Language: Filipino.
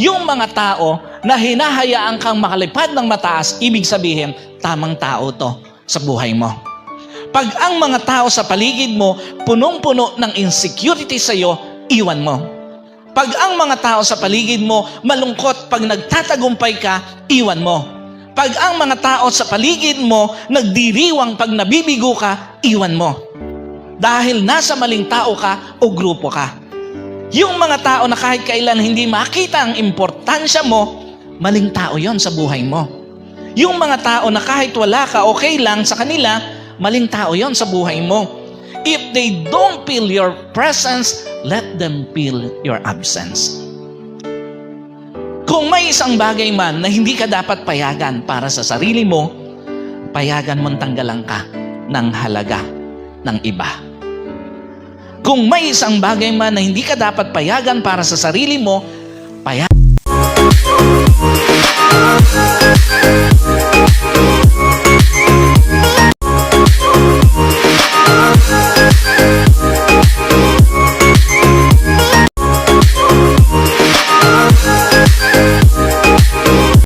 Yung mga tao na hinahayaan kang makalipad ng mataas, ibig sabihin, tamang tao to sa buhay mo. Pag ang mga tao sa paligid mo punong-puno ng insecurity sa iyo, iwan mo. Pag ang mga tao sa paligid mo malungkot pag nagtatagumpay ka, iwan mo. Pag ang mga tao sa paligid mo nagdiriwang pag nabibigo ka, iwan mo. Dahil nasa maling tao ka o grupo ka. Yung mga tao na kahit kailan hindi makita ang importansya mo, maling tao yon sa buhay mo. Yung mga tao na kahit wala ka, okay lang sa kanila, maling tao yon sa buhay mo. If they don't feel your presence, let them feel your absence. Kung may isang bagay man na hindi ka dapat payagan para sa sarili mo, payagan mong tanggalan ka ng halaga ng iba. Kung may isang bagay man na hindi ka dapat payagan para sa sarili mo, payagan